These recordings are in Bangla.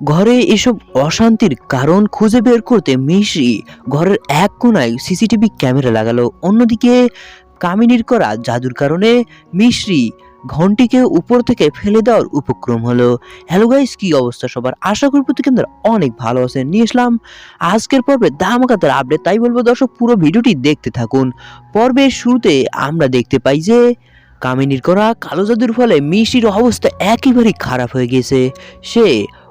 ঘরে এসব অশান্তির কারণ খুঁজে বের করতে মিশ্রি ঘরের এক কোনায় সিসিটিভি ক্যামেরা লাগালো, অন্যদিকে কামিনীর করা জাদুর কারণে মিশ্রি ঘন্টিকে উপর থেকে ফেলে দেওয়ার উপক্রম হলো। হ্যালো গাইস, কি অবস্থা সবার? আশা করি প্রতি কেন্দ্র অনেক ভালো আছেন। নিয়ে আসলাম আজকের পর্বে দামাকাতার আপডেট। তাই বলব দর্শক, পুরো ভিডিওটি দেখতে থাকুন। পর্বের শুরুতে আমরা দেখতে পাই যে কামিনীর করা কালো জাদুর ফলে মিষ্টির অবস্থা একেবারেই খারাপ হয়ে গেছে। সে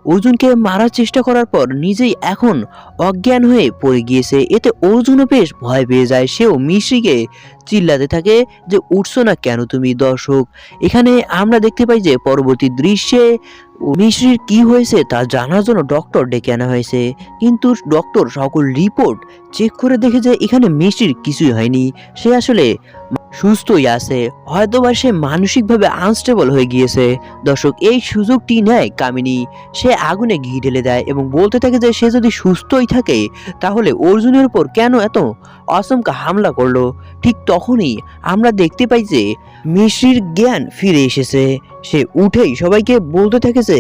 অর্জুনকে মারার চেষ্টা করার পর নিজেই এখন অজ্ঞান হয়ে পড়ে গিয়েছে। এতে অর্জুনও বেশ ভয় পেয়ে যায়। সেও মিশ্রিকে চিল্লাতে থাকে যে, উঠছো না কেন তুমি, দর্শক? এখানে আমরা দেখতে পাই যে, পরবর্তী দৃশ্যে মিশ্রির কি হয়েছে তা জানার জন্য ডক্টর ডেকে আনা হয়েছে। কিন্তু ডক্টর সকল রিপোর্ট চেক করে দেখে যে, এখানে মিষ্টির কিছুই হয়নি। সে আসলে সুস্থই আছে। হয়তোবা সে মানসিকভাবে আনস্টেবল হয়ে গিয়েছে। দর্শক, এই সুযোগটি নেয় কামিনী। সে আগুনে ঘি ঢেলে দেয় এবং বলতে থাকে যে সে যদি সুস্থই থাকে, তাহলে অর্জুনের উপর কেন এত অসমকা হামলা করল? ঠিক তখনই আমরা দেখতে পাই যে মিশ্রির জ্ঞান ফিরে এসেছে। সে উঠেই সবাইকে বলতে থাকে যে,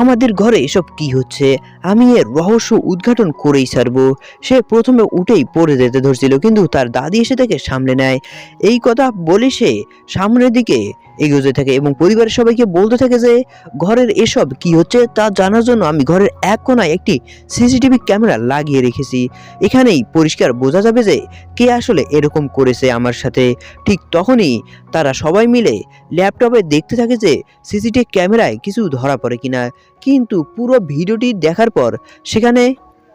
আমাদের ঘরে এসব কি হচ্ছে? আমি এর রহস্য উদ্ঘাটন করেই ছাড়ব। সে প্রথমে উঠেই পড়ে যেতে ধরছিল, কিন্তু তার দাদি এসে তাকে সামলে নেয়। এই কথা বলে সে সামনের দিকে এগোতে থাকে এবং পরিবারের সবাইকে বলতে থাকে যে, ঘরের এসব কি হচ্ছে তা জানার জন্য আমি ঘরের এক কোনায় একটি সিসিটিভি ক্যামেরা লাগিয়ে রেখেছি। এখানেই পরিষ্কার বোঝা যাবে যে, কে আসলে এরকম করেছে আমার সাথে। ঠিক তখনই তারা সবাই মিলে ল্যাপটপে দেখতে থাকে যে, সিসিটিভি ক্যামেরায় কিছু ধরা পড়ে কিনা। কিন্তু পুরো ভিডিওটি দেখার পর সেখানে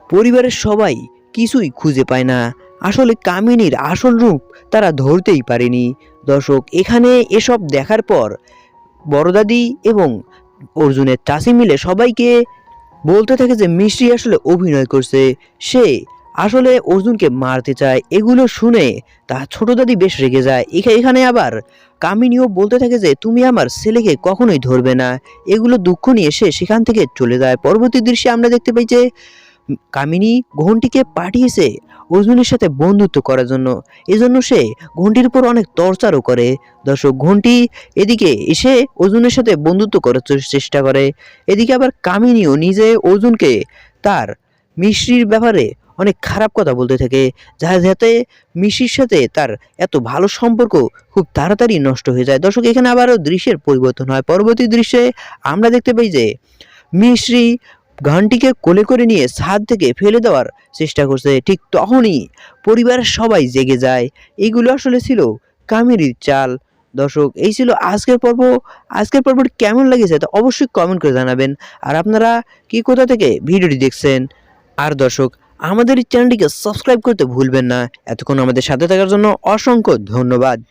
পরিবারের সবাই কিছুই খুঁজে পায় না। আসলে কামিনীর আসল রূপ তারা ধরতেই পারেনি। দর্শক, এখানে এসব দেখার পর বড়দাদি এবং অর্জুনের চাষি মিলে সবাইকে বলতে থাকে যে মিষ্টি আসলে অভিনয় করছে। সে আসলে অর্জুনকে মারতে চায়, এগুলো শুনে তা ছোট দাদি বেশ রেগে যায়। এখা- এখানে আবার কামিনীও বলতে থাকে যে, তুমি আমার ছেলেকে কখনোই ধরবে না। এগুলো দুঃখ নিয়ে সে সেখান থেকে চলে যায়। পরবর্তী দৃশ্যে আমরা দেখতে পাই যে কামিনী ঘন্টিকে পাঠিয়েছে অর্জুনের সাথে বন্ধুত্ব করার জন্য। এজন্য সে ঘন্টির উপর অনেক টর্চারও করে। দর্শক ঘন্টি এদিকে এসে অর্জুনের সাথে বন্ধুত্ব করার চেষ্টা করে। এদিকে আবার কামিনীও নিজে অর্জুনকে তার মিশ্রির ব্যাপারে অনেক খারাপ কথা বলতে থাকে, যা যাতে মিশ্রির সাথে তার এত ভালো সম্পর্ক খুব তাড়াতাড়ি নষ্ট হয়ে যায়। দর্শক, এখানে আবারও দৃশ্যের পরিবর্তন হয়। পরবর্তী দৃশ্যে আমরা দেখতে পাই যে মিশ্রি ঘানটিকে কোলে করে নিয়ে ছাদ থেকে ফেলে দেওয়ার চেষ্টা করছে। ঠিক তখনই পরিবারের সবাই জেগে যায়। এগুলো আসলে ছিল কামিনীর চাল। দর্শক, এই ছিল আজকের পর্ব। আজকের পর্বটি কেমন লেগেছে তা অবশ্যই কমেন্ট করে জানাবেন। আর আপনারা কি কোথা থেকে ভিডিওটি দেখছেন? আর দর্শক, আমাদের চ্যানেলটিকে সাবস্ক্রাইব করতে ভুলবেন না। এতক্ষণ আমাদের সাথে থাকার জন্য অসংখ্য ধন্যবাদ।